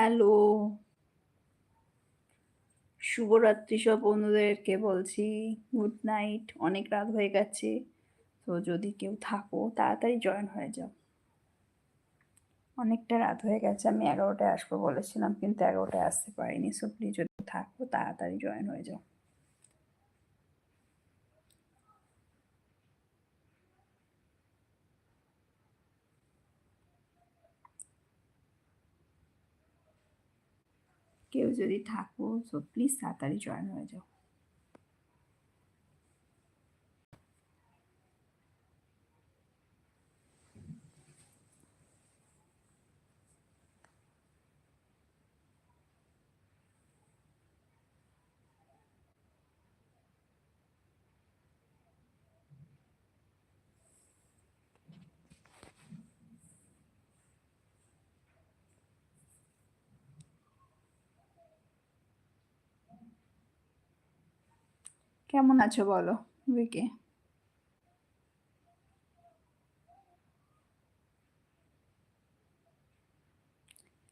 Hello. শুভরাত্রি সব বন্ধুদেরকে বলছি। গুড নাইট অনেক রাত হয়ে গেছে। তো যদি কেউ থাকো, তাড়াতাড়ি জয়েন হয়ে যাও। অনেকটা রাত হয়ে গেছে, আমি এগারোটায় আসব বলেছিলাম, কিন্তু এগারোটায় আসতে পারিনি। সো প্লিজ যদি থাকো, তাড়াতাড়ি জয়েন হয়ে যাও কেউ যদি থাকো সো প্লিজ তাড়াতাড়ি জয়েন হয়ে যাও। কেমন আছো বলো উইকে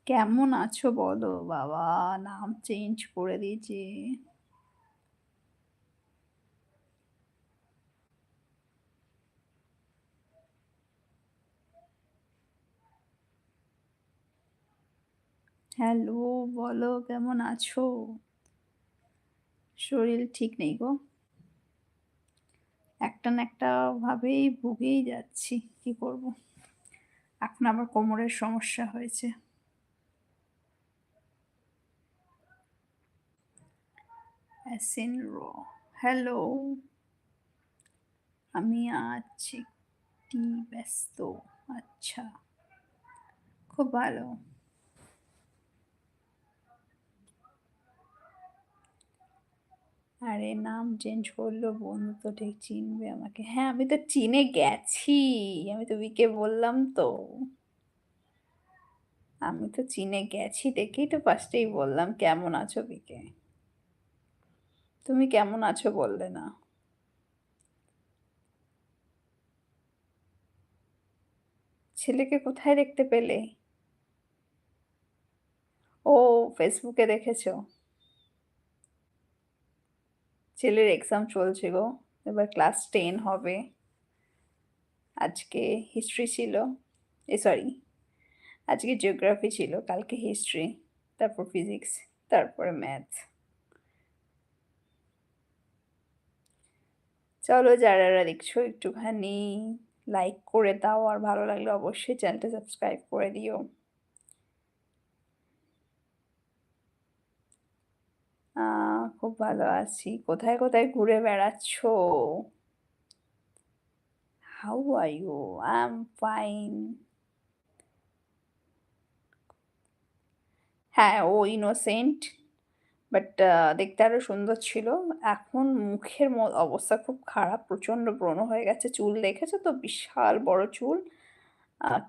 কেমন আছো বলো, বাবা, নাম চেঞ্জ করে দিয়েছি। হ্যালো বলো, কেমন আছো? শরীর ঠিক নেই গো? একটা না একটা ভাবেই ভুগেই যাচ্ছি, কি করব? এখন আবার কোমরের সমস্যা হয়েছে। হ্যালো। আমি আছি একটি ব্যস্ত আচ্ছা। খুব ভালো। আরে নাম চেঞ্জ করল, বন্ধু তো ঠিক চিনবে আমাকে। হ্যাঁ আমি তো চিনে গেছি, আমি তো বিকে বললাম তো। আমি তো চিনে গেছি, দেখেই তো ফার্স্টেই বললাম, কেমন আছো বিকে তুমি কেমন আছো বললে না। ছেলেকে কোথায় দেখতে পেলে? ও ফেসবুকে দেখেছ? ছেলের এক্সাম চলছে গো। এবার ক্লাস টেন হবে। আজকে হিস্ট্রি ছিল। এ সরি আজকে জিওগ্রাফি ছিল, কালকে হিস্ট্রি তারপর ফিজিক্স তারপরে ম্যাথ চলো যারা দেখছ একটুখানি লাইক করে দাও, আর ভালো লাগলে অবশ্যই চ্যানেলটা সাবস্ক্রাইব করে দিও। খুব ভালো আছি। কোথায় কোথায় ঘুরে বেড়াচ্ছ? How are you I am fine হ্যাঁ ও ইনোসেন্ট বাট দেখতে আরও সুন্দর ছিল। এখন মুখের অবস্থা খুব খারাপ প্রচণ্ড ব্রণ হয়ে গেছে চুল। দেখেছ তো? বিশাল বড় চুল।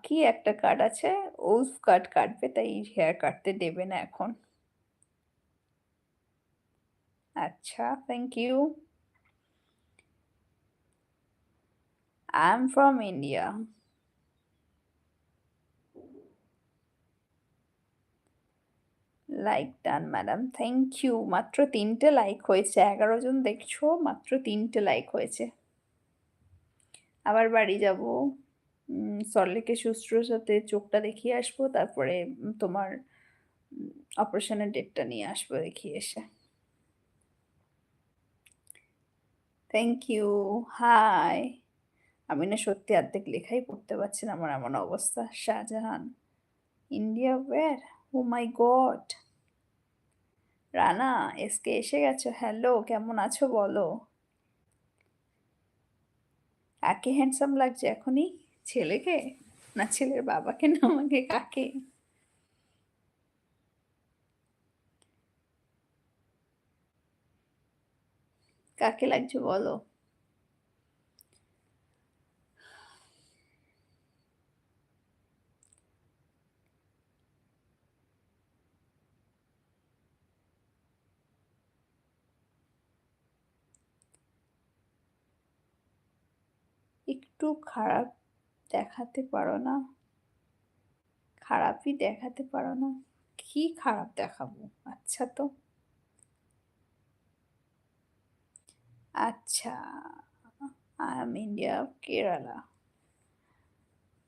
কি একটা কাট আছে? উলফ কাট কাটবে, তাই হেয়ার কাটতে দেবে না এখন। আচ্ছা thank you I am from India like done madam thank you মাত্র তিনটে লাইক হয়েছে এগারো জন দেখছ মাত্র তিনটে লাইক হয়েছে আবার বাড়ি যাব সরলেকে সুস্থর সাথে চোখটা দেখিয়ে আসব, তারপরে তোমার অপারেশনের ডেটটা নিয়ে আসব, দেখিয়ে এসে। থ্যাংক ইউ হাই আমি না সত্যি অর্ধেক লেখাই পড়তে পারছি না, আমার এমন অবস্থা। Shahjahan India war oh my god Rana S K এসে গেছো। হ্যালো কেমন আছো বলো? কাকে হ্যান্ডসাম লাগছে এখনই? ছেলেকে? না ছেলের বাবাকে না আমাকে কাকে? কাকে লাগছে বলো? একটু খারাপ দেখাতে পারো না? খারাপই দেখাতে পারো না। কি খারাপ দেখাবো? আচ্ছা তো। আচ্ছা I am India Kerala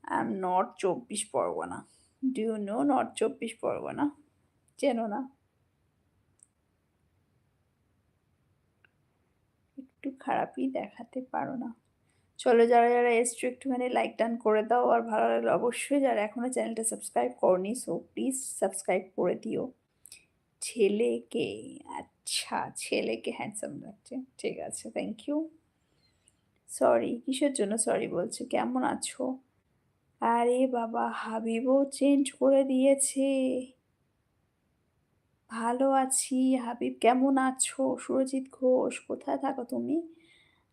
I am north চব্বিশ Pargana. Do you know north চব্বিশ পরগনা? চেনো না? একটু খারাপই দেখাতে পারো না। চলো যারা যারা এসছো, একটুখানি লাইক টান করে দাও। আর ভালো লাগলে অবশ্যই যারা এখনও চ্যানেলটা সাবস্ক্রাইব করনি সো প্লিজ সাবস্ক্রাইব করে দিও। ছেলেকে আচ্ছা ছেলেকে হ্যান্ডসাম লাগছে। ঠিক আছে থ্যাংক ইউ সরি কিসের জন্য সরি বলছে? কেমন আছো? আরে বাবা, হাবিবও চেঞ্জ করে দিয়েছে। ভালো আছি, হাবিব কেমন আছো? সুরজিৎ ঘোষ, কোথায় থাকো তুমি?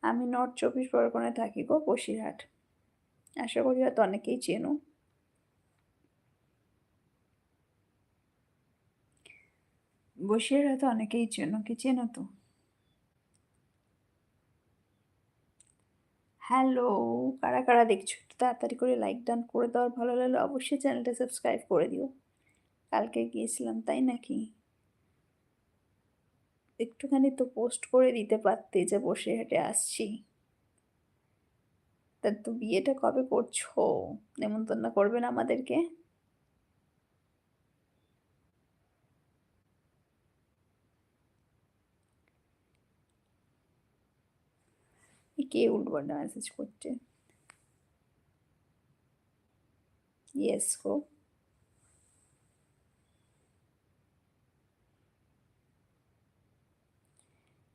আমি নর্থ চব্বিশ পরগনায় থাকি গো, বসিরহাট। আশা করি হয়তো অনেকেই চেনো। বসিরহাট অনেকেই চেনো, কি চেনো তো? হ্যালো কারা কারা দেখছ একটু তাড়াতাড়ি করে লাইক ডান করে দেওয়ার ভালো লাগলে অবশ্যই চ্যানেলটা সাবস্ক্রাইব করে দিও। কালকে গিয়েছিলাম, তাই নাকি? একটুখানি তো পোস্ট করে দিতে পারতে যে বসে হেঁটে আসছি। তা তো বিয়েটা কবে করছ? নেমন্তন্ন করবেন আমাদেরকে? কে উল্টোপাল্টা মেসেজ করছে ইয়েস গো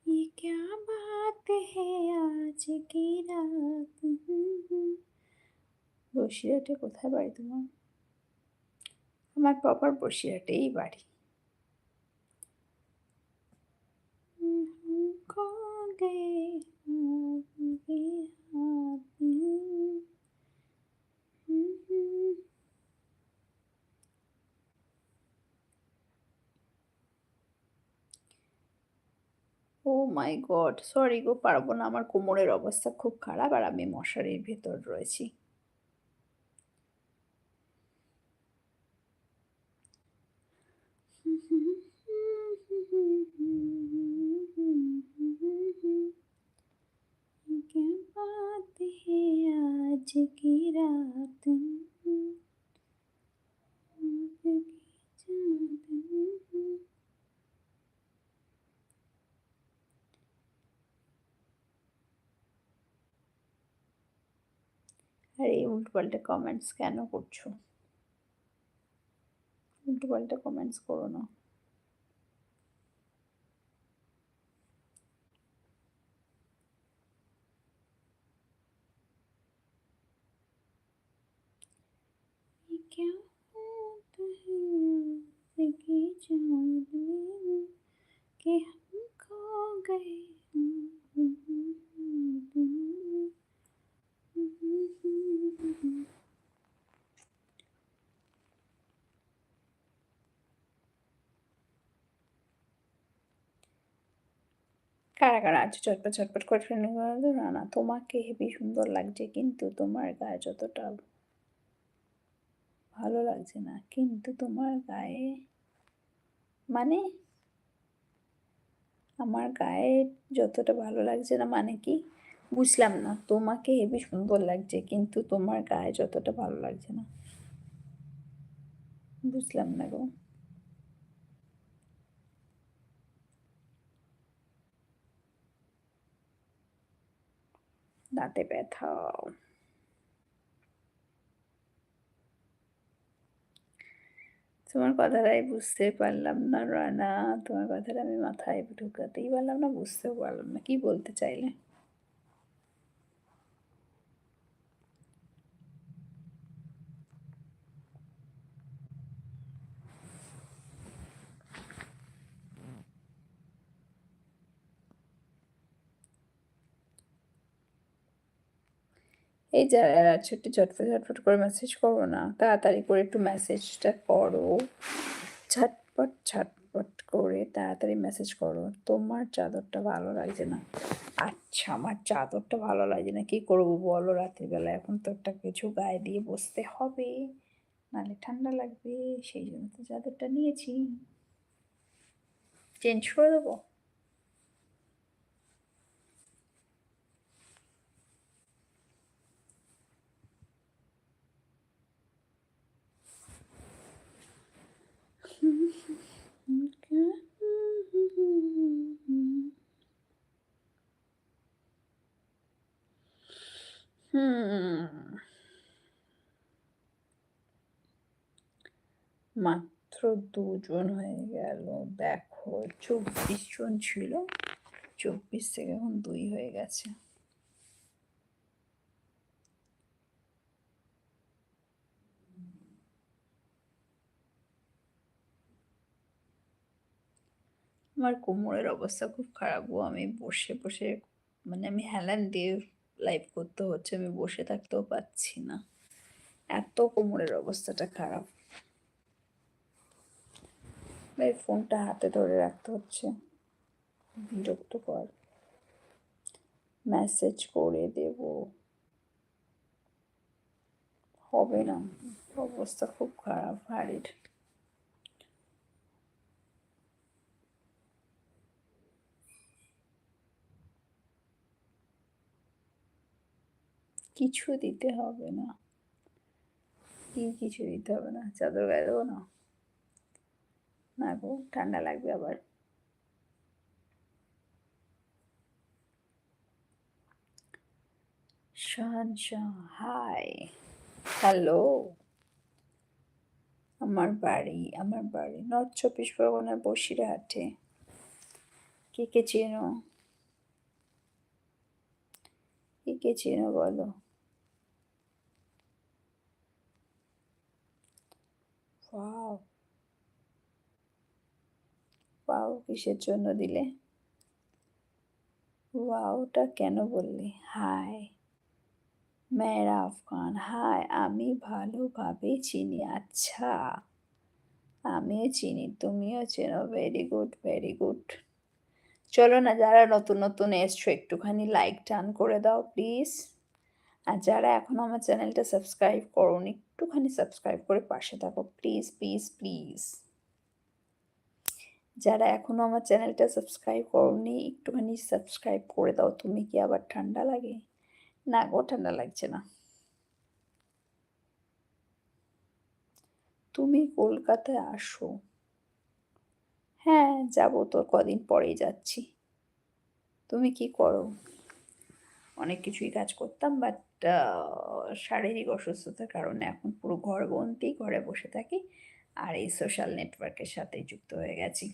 ये क्या बात है आज की रात বসিরহাটে কোথায় বাড়ি তোমার আমার প্রপার বসিরহাটেই বাড়ি खो गए आपके हाथ में। ও মাই গড সরি গো, পারব না, আমার কোমরের অবস্থা খুব খারাপ আর আমি মশারির ভেতর রয়েছি। आज की रात আর এই উল্টোপাল্টা কমেন্টস কেন করছো উল্টোপাল্টা কমেন্টস করো না कि चांद में कि हम खो गए কারা কারা আছে চটপট চটপট করে ফ্রেন্ড না না তোমাকে হেবি সুন্দর লাগছে কিন্তু তোমার গায়ে যতটা ভালো লাগছে না কিন্তু তোমার গায়ে মানে আমার গায়ে যতটা ভালো লাগছে না মানে কি? বুঝলাম না, তোমাকে হেবি সুন্দর লাগছে, কিন্তু তোমার গায়ে যতটা ভালো লাগছে না। বুঝলাম না গো। দাঁতে ব্যথা। তোমার কথাটাই বুঝতে পারলাম না রানা তোমার কথাটা আমি মাথায় ঢুকাতেই পারলাম না, বুঝতেও পারলাম না। কি বলতে চাইলে? এই যারা ছোট্ট ঝটফট ঝটফট করে মেসেজ করো না, তাড়াতাড়ি করে একটু মেসেজটা করো। ঝটপট ঝটপট করে তাড়াতাড়ি মেসেজ করো। তোমার চাদরটা ভালো লাগছে না। আচ্ছা আমার চাদরটা ভালো লাগছে না, কী করব বলো রাত্রিবেলা এখন তো একটা কিছু গায়ে দিয়ে বসতে হবে নাহলে ঠান্ডা লাগবে, সেই জন্য তো চাদরটা নিয়েছি। চেঞ্জ করে দেবো? হুম মাত্র দুজন হয়ে গেল দেখো চব্বিশ জন ছিল চব্বিশ থেকে এখন দুই হয়ে গেছে আমার কোমরের অবস্থা খুব খারাপ গো। আমি বসে বসে মানে আমি হেলান দিয়ে লাইভ করতে হচ্ছে, আমি বসে থাকতেও পাচ্ছি না। এত কোমরের অবস্থাটা খারাপ। ভাই, ফোনটা হাতে ধরে রাখতে হচ্ছে। বিরক্তকর মেসেজ করে দেব। হবে না। অবস্থা খুব খারাপ, হাড়ির। কিছু দিতে হবে না। কি কিছু দিতে হবে না? চাদর গায়ে দেবো না। না গো, ঠান্ডা লাগবে আবার। হাই। হ্যালো। আমার বাড়ি আমার বাড়ি। নর্থ চব্বিশ পরগনার বসিরহাটে। কে কে চেনো? কে কে চেনো বলো? ওয়াও, কিসের জন্য দিলে? ওয়াওটা কেন বললি? হাই, মেয়েরা আফগান, হাই, আমি ভালোভাবে চিনি আচ্ছা আমিও চিনি, তুমিও চেনো, ভেরি গুড ভেরি গুড। চলো না, যারা নতুন নতুন এসছো, একটুখানি লাইক টান করে দাও, প্লিজ। আর যারা এখনও আমার চ্যানেলটা সাবস্ক্রাইব করুন, একটুখানি সাবস্ক্রাইব করে পাশে থাকো, প্লিজ প্লিজ প্লিজ। যারা এখনও আমার চ্যানেলটা সাবস্ক্রাইব করনি, একটুখানি সাবস্ক্রাইব করে দাও। তুমি কি আবার ঠান্ডা লাগে? না গো, ঠান্ডা লাগছে না। তুমি কলকাতায় আসো। হ্যাঁ যাব তো, কদিন পরেই যাচ্ছি। তুমি কি করো? অনেক কিছুই কাজ করতাম বাট শারীরিক অসুস্থতার কারণে এখন পুরো ঘর ঘরবন্দি ঘরে বসে থাকি, আর এই সোশ্যাল নেটওয়ার্কের সাথে যুক্ত হয়ে গেছি।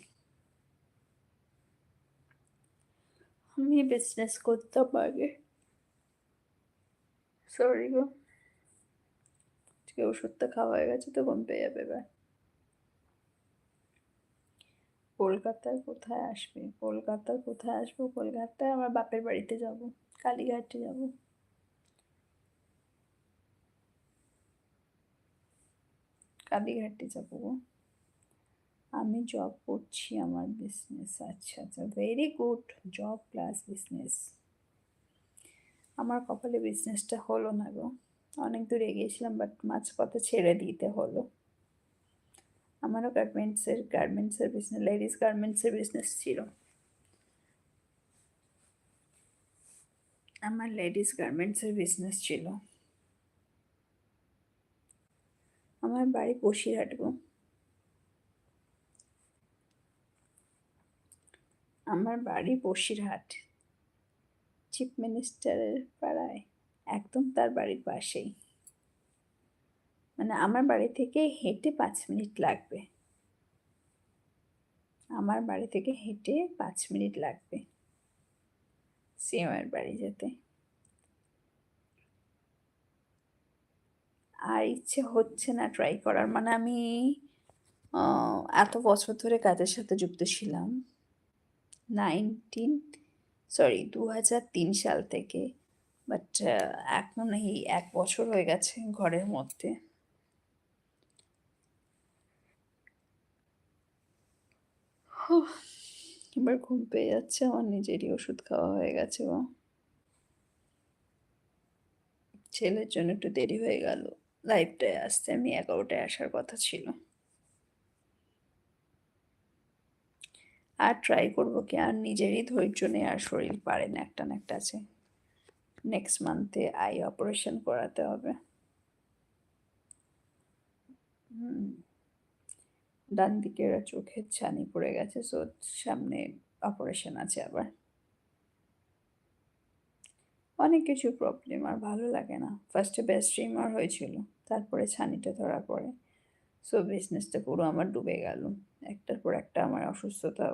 আমি বিজনেস করতাম আগে সরি গো ওষুধটা খাওয়া হয়ে গেছে তো পেয়ে যাবে এবার কলকাতায় কোথায় আসবে কলকাতার কোথায় আসব কলকাতায় আমার বাপের বাড়িতে যাব কালীঘাটে যাব কালীঘাটে যাব আমি জব করছি আমার বিজনেস আচ্ছা আচ্ছা very good job plus business আমার কপালে বিজনেসটা হলো না গো। অনেক দূর এগিয়েছিলাম বাট মাছ পথে ছেড়ে দিতে হলো। আমারও গার্মেন্টসের গার্মেন্টসের বিজনেস লেডিস গার্মেন্টসের বিজনেস ছিল। আমার লেডিস গার্মেন্টসের বিজনেস ছিল। আমার বাড়ি বসিরহাট গো। আমার বাড়ি বসিরহাট। চিফ মিনিস্টারের পাড়ায়, একদম তার বাড়ির পাশেই। মানে আমার বাড়ি থেকে হেঁটে পাঁচ মিনিট লাগবে। আমার বাড়ি থেকে হেঁটে পাঁচ মিনিট লাগবে। সিএমের বাড়ি যেতে। আর ইচ্ছে হচ্ছে না ট্রাই করার। মানে আমি এত বছর ধরে কাজের সাথে যুক্ত ছিলাম। নাইনটিন সরি দু হাজার তিন সাল থেকে বাট এখন এই এক বছর হয়ে গেছে ঘরের মধ্যে। এবার ঘুম পেয়ে যাচ্ছে, আমার নিজেরই ওষুধ খাওয়া হয়ে গেছে ও ছেলের জন্য একটু দেরি হয়ে গেল লাইভটায় আসতে আমি এগারোটায় আসার কথা ছিল। আর ট্রাই করব কি, আর নিজেরই ধৈর্য নেই, আর শরীর পারে না, একটা না একটা আছে। নেক্সট মান্থে আই অপারেশন করাতে হবে। হুম। ডান দিকের চোখের ছানি পড়ে গেছে সো সামনে অপারেশন আছে আবার। অনেক কিছু প্রবলেম আর ভালো লাগে না। ফার্স্টে বেস্ট স্ট্রিমার হয়েছিল, তারপরে ছানিটা ধরা পড়ে। সো বিজনেসটা পুরো আমার ডুবে গেল। একটার পর একটা আমার অসুস্থতা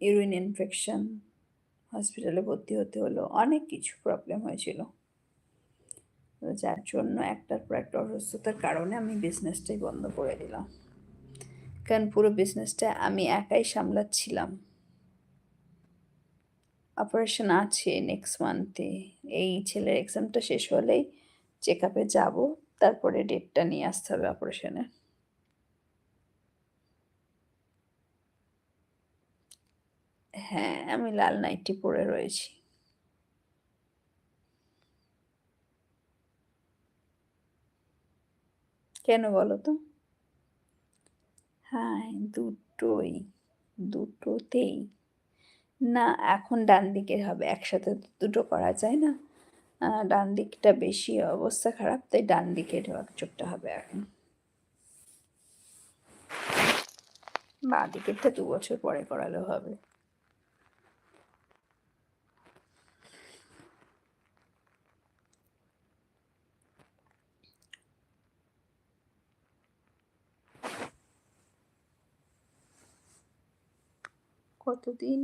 ইউরিন ইনফেকশন হসপিটালে ভর্তি হতে হলো, অনেক কিছু প্রবলেম হয়েছিল। যার জন্য একটার পর একটা অসুস্থতার কারণে আমি বিজনেসটাই বন্ধ করে দিলাম। কারণ পুরো বিজনেসটা আমি একাই সামলাচ্ছিলাম। অপারেশন আছে নেক্সট মান্থে এই ছেলের এক্সামটা শেষ হলেই চেক আপে যাব। তারপরে ডেটটা নিয়ে আসতে হবে অপারেশনের হ্যাঁ আমি লাল নাইটি পরে রয়েছি। কেন বলো তো? হ্যাঁ দুটোই, দুটোতেই। না, এখন ডান দিকের হবে, একসাথে দুটো করা যায় না। ডান দিকটা বেশি অবস্থা খারাপ, তাই ডান দিকের চোখটা হবে এখন। বাঁ দিকেরটা দু বছর পরে করালেও হবে। কতদিন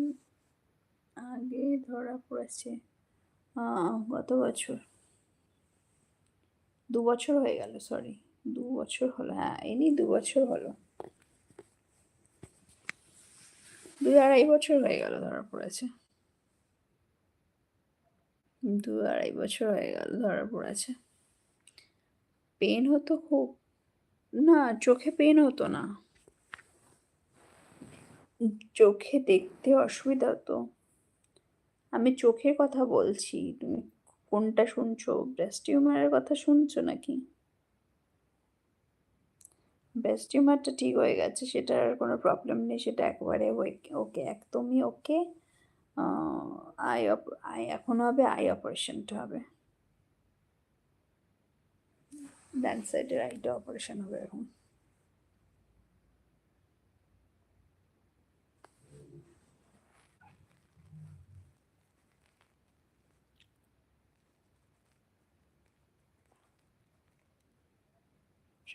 আগে ধরা পড়েছে? গত বছর। দু বছর হয়ে গেল সরি দু বছর হলো হ্যাঁ এনি দু বছর হলো। দু আড়াই বছর হয়ে গেল ধরা পড়েছে। দু আড়াই বছর হয়ে গেল ধরা পড়েছে। পেন হতো খুব। না, চোখে পেন হতো না। চোখে দেখতে অসুবিধা তো আমি চোখের কথা বলছি। তুমি কোনটা শুনছো? ব্রেস্ট টিউমারের কথা শুনছো নাকি? ব্রেস্ট টিউমারটা ঠিক হয়ে গেছে, সেটার কোনো প্রবলেম নেই, সেটা একবারে ওকে, একদমই ওকে। আই আই এখনও হবে আই অপারেশনটা হবে। ডান সাইডের আইটা অপারেশন হবে এখন।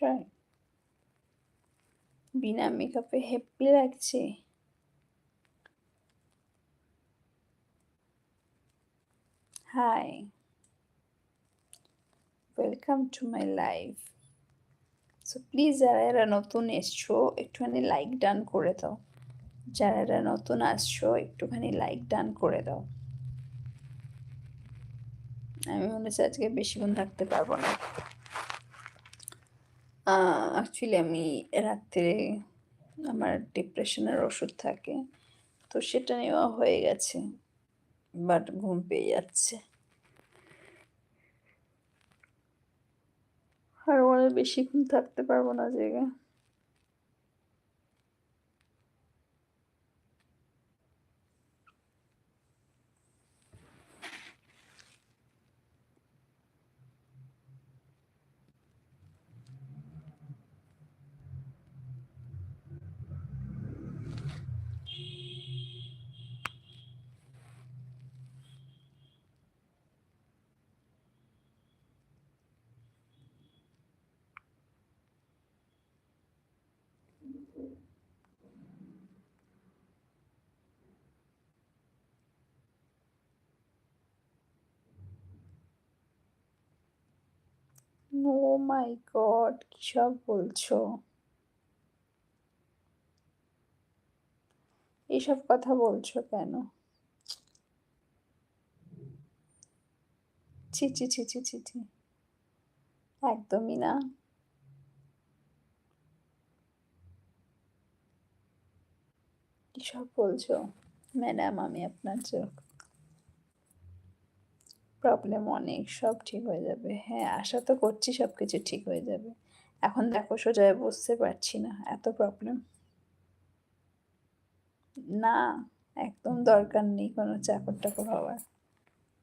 ট্রাই বিনা মেকআপে হ্যাপি লাগছে? Hi welcome to my life so please যারা এরা নতুন এসছো, একটুখানি লাইক ডান করে দাও। যারা এরা নতুন আসছো, একটুখানি লাইক ডান করে দাও। আমি মনে হচ্ছে আজকে বেশিক্ষণ থাকতে পারব না। অ্যাকচুয়ালি আমি রাত্রে আমার ডিপ্রেশনের ওষুধ থাকে, তো সেটা নেওয়া হয়ে গেছে বাট ঘুম পেয়ে যাচ্ছে। আর ওরা বেশিক্ষণ থাকতে পারব না জায়গায়। ও মাই গড কি সব বলছো? এইসব কথা বলছো কেন? ছি ছি ছি। একদমই না। কি সব বলছো? ম্যাডাম, আমি আপনার চোখ প্রবলেম অনেক, সব ঠিক হয়ে যাবে। হ্যাঁ আশা তো করছি সব কিছু ঠিক হয়ে যাবে। এখন দেখো, সোজা হয়ে বসতে পারছি না, এত প্রবলেম না, একদম দরকার নেই কোনো চাকর টাকর হওয়ার।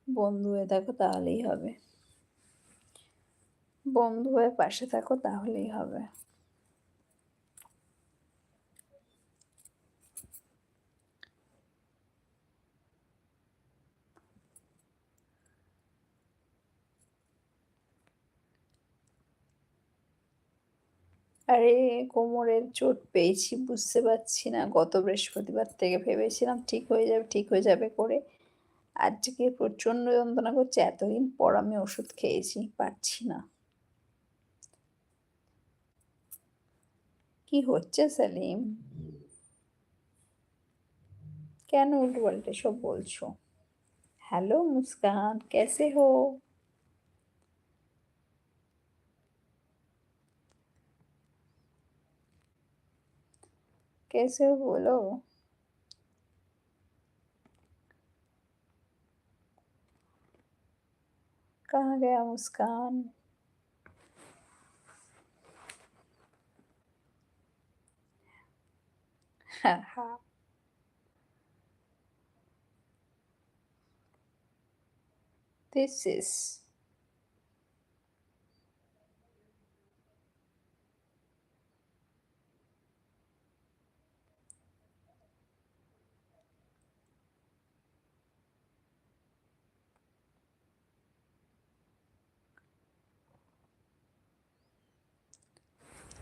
বন্ধু হয়ে থাকো, তাহলেই হবে। বন্ধু হয়ে পাশে থাকো, তাহলেই হবে। আরে, কোমরের চোট পেয়েছি, বুঝতে পারছি না। গত বৃহস্পতিবার থেকে ভেবেছিলাম ঠিক হয়ে যাবে, ঠিক হয়ে যাবে করে। আজকে প্রচণ্ড যন্ত্রণা করছে, এতদিন পর আমি ওষুধ খেয়েছি, পারছি না। কি হচ্ছে, সালিম? কেন উল্টো পাল্টে সব বলছো? হ্যালো মুস্কান, কেসে হো कैसे हो बोलो? कहाँ गया मुस्कान? हाँ हाँ। This is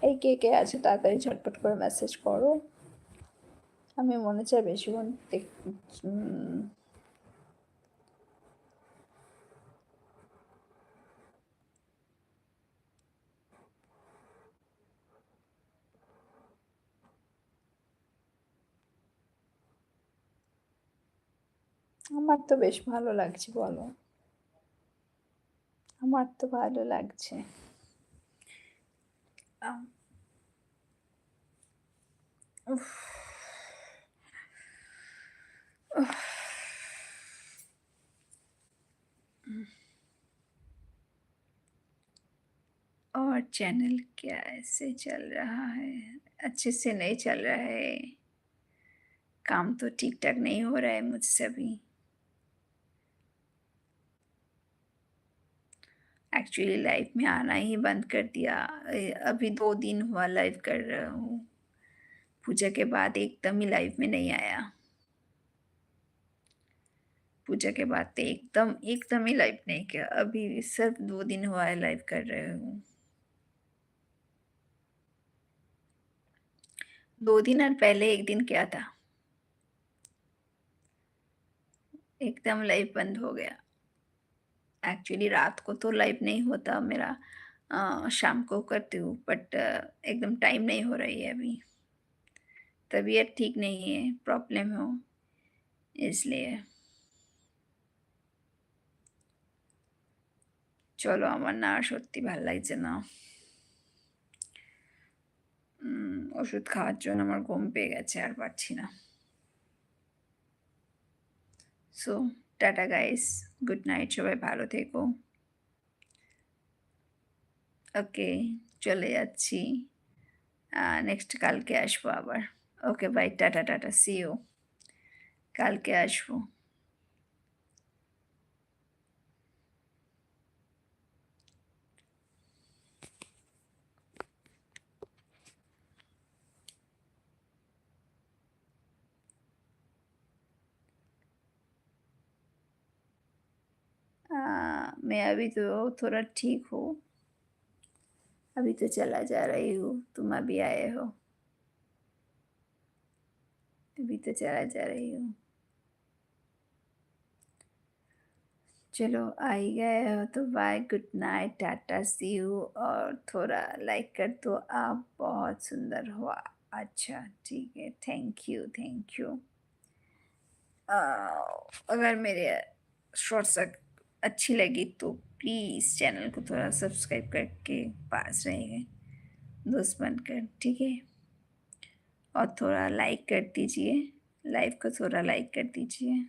এই কে কে আছে তাড়াতাড়ি ঝটপট করে মেসেজ করো। আমি মনে চাই বেশিক্ষণ আমার তো বেশ ভালো লাগছে বলো। আমার তো ভালো লাগছে। और चैनल क्या ऐसे चल रहा है? अच्छे से नहीं चल रहा है। काम तो ठीक ठाक नहीं हो रहा है मुझसे अभी। एक्चुअली लाइफ में आना ही बंद कर दिया। अभी दो दिन हुआ लाइव कर रहा हूँ। पूजा के बाद एकदम ही लाइफ में नहीं आया। पूजा के बाद तो एकदम एकदम ही लाइव नहीं किया। अभी सिर्फ़ दो दिन हुआ है लाइव कर रहे हूँ। दो दिन और पहले एक दिन क्या था? एकदम लाइव बंद हो गया। एक्चुअली रात को तो लाइव नहीं होता मेरा आ, शाम को करती हूँ बट एकदम टाइम नहीं हो रही है अभी तबीयत ठीक नहीं है प्रॉब्लम हो इसलिए চলো আমার না সত্যি ভাল লাগছে না ওষুধ খাওয়ার জন্য আমার ঘুম পেয়ে গেছে আর পারছি না so tata guys, good night, সবাই ভালো থেকো। ওকে, চলে যাচ্ছি। নেক্সট কালকে আসব আবার। Okay bye tata tata see you কালকে আসব। मैं अभी तो थोड़ा ठीक हूँ। अभी तो चला जा रही हूँ, तुम अभी आए हो। अभी तो चला जा रही हूँ। चलो, आई गए हो तो bye good night tata see you और थोड़ा लाइक कर दो आप, बहुत सुंदर हो अच्छा ठीक है थैंक यू थैंक यू अगर मेरे शॉर्ट्स अच्छी लगी तो प्लीज़ चैनल को थोड़ा सब्सक्राइब करके पास रहेंगे दोस्त बनकर, ठीक है? और थोड़ा लाइक कर दीजिए लाइव को थोड़ा लाइक कर दीजिए।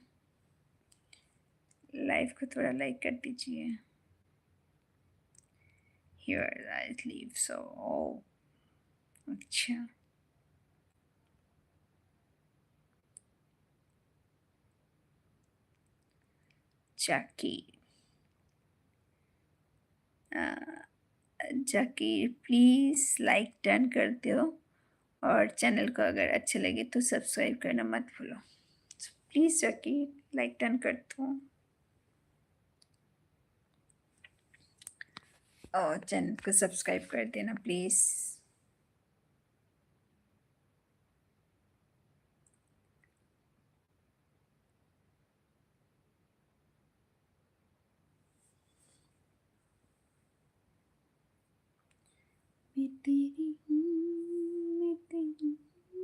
लाइव को थोड़ा लाइक कर दीजिए। हियर आई लीव सो अच्छा। Zakir Zakir please like turn कर दो और चैनल को अगर अच्छे लगे तो सब्सक्राइब करना मत भूलो। प्लीज़ जाके लाइक टर्न कर दो। और चैनल को सब्सक्राइब कर देना प्लीज़ तेरी हूँ मैं तेरी हूँ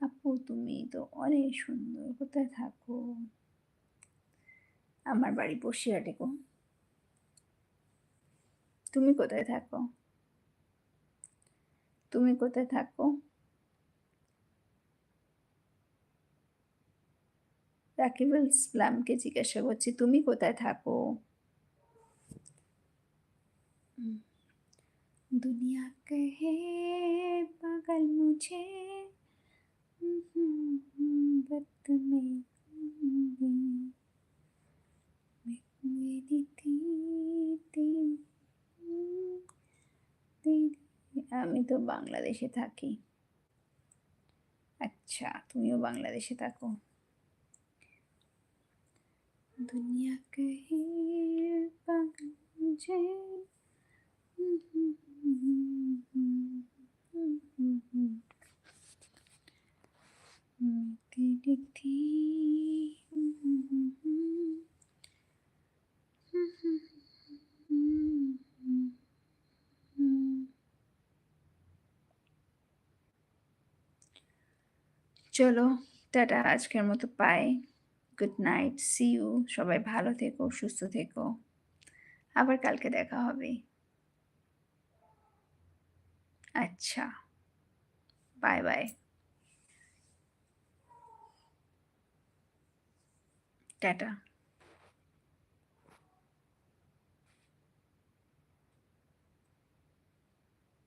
আপু তুমি তো অনেক সুন্দর কোথায় থাকো আমার বাড়ি বসিরহাটে গো তুমি কোথায় থাকো তুমি কোথায় থাকো রাকিবুল ইসলামকে জিজ্ঞাসা করছি তুমি কোথায় থাকো दुनिया कहे पागल मुझे वक्त में मेरी थी আমি তো বাংলাদেশে থাকি আচ্ছা তুমিও বাংলাদেশে থাকো दुनिया कहे पागल मुझे तेरी थी চলো টাটা আজকের মতো পাই গুড নাইট সি ইউ সবাই ভালো থেকো, সুস্থ থেকো। আবার কালকে দেখা হবে। আচ্ছা। Bye bye tata